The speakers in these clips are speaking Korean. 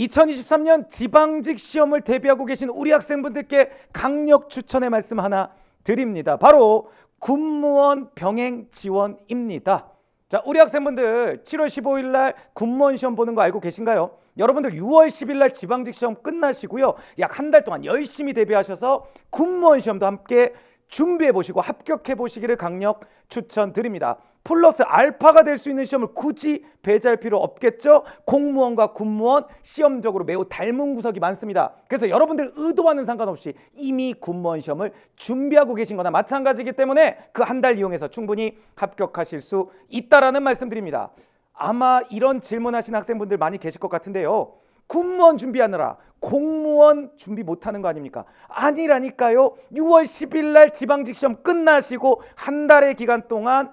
2023년 지방직 시험을 대비하고 계신 우리 학생분들께 강력 추천의 말씀 하나 드립니다. 바로 군무원 병행 지원입니다. 자, 우리 학생분들 7월 15일 날 군무원 시험 보는 거 알고 계신가요? 여러분들 6월 10일 날 지방직 시험 끝나시고요. 약 한 달 동안 열심히 대비하셔서 군무원 시험도 함께 준비해 보시고 합격해 보시기를 강력 추천드립니다. 플러스 알파가 될 수 있는 시험을 굳이 배제할 필요 없겠죠? 공무원과 군무원 시험적으로 매우 닮은 구석이 많습니다. 그래서 여러분들 의도와는 상관없이 이미 군무원 시험을 준비하고 계신 거나 마찬가지이기 때문에 그 한 달 이용해서 충분히 합격하실 수 있다라는 말씀드립니다. 아마 이런 질문하신 학생분들 많이 계실 것 같은데요. 군무원 준비하느라 공무원 준비 못하는 거 아닙니까? 아니라니까요. 6월 10일 날 지방직 시험 끝나시고 한 달의 기간 동안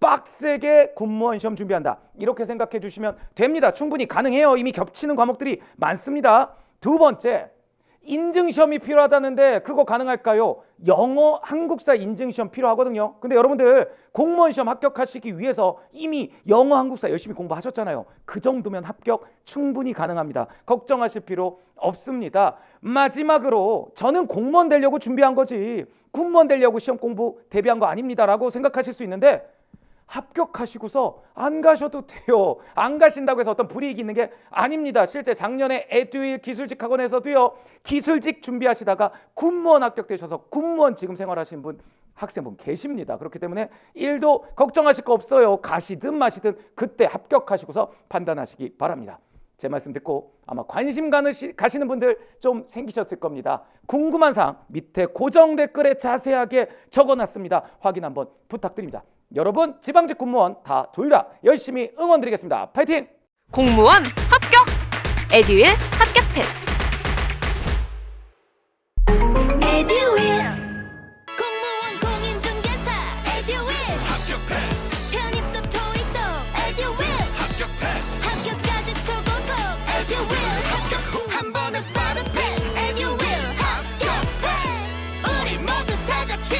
빡세게 군무원 시험 준비한다. 이렇게 생각해 주시면 됩니다. 충분히 가능해요. 이미 겹치는 과목들이 많습니다. 두 번째, 인증 시험이 필요하다는데 그거 가능할까요? 영어, 한국사 인증 시험 필요하거든요. 근데 여러분들 공무원 시험 합격하시기 위해서 이미 영어, 한국사 열심히 공부하셨잖아요. 그 정도면 합격 충분히 가능합니다. 걱정하실 필요 없습니다. 마지막으로 저는 공무원 되려고 준비한 거지 군무원 되려고 시험 공부 대비한 거 아닙니다라고 생각하실 수 있는데 합격하시고서 안 가셔도 돼요. 안 가신다고 해서 어떤 불이익이 있는 게 아닙니다. 실제 작년에 에듀윌 기술직 학원에서도요. 기술직 준비하시다가 군무원 합격되셔서 군무원 지금 생활하시는 분 학생분 계십니다. 그렇기 때문에 일도 걱정하실 거 없어요. 가시든 마시든 그때 합격하시고서 판단하시기 바랍니다. 제 말씀 듣고 아마 관심 가느시, 가시는 분들 좀 생기셨을 겁니다. 궁금한 사항 밑에 고정 댓글에 자세하게 적어놨습니다. 확인 한번 부탁드립니다. 여러분 지방직 공무원 다둘다 열심히 응원드리겠습니다. 파이팅! 공무원 합격! 에듀윌 합격 패스! 에듀윌 공무원 패스! 편입도 토익도 에듀윌 합격 합격 패스! 우리 모두 다 같이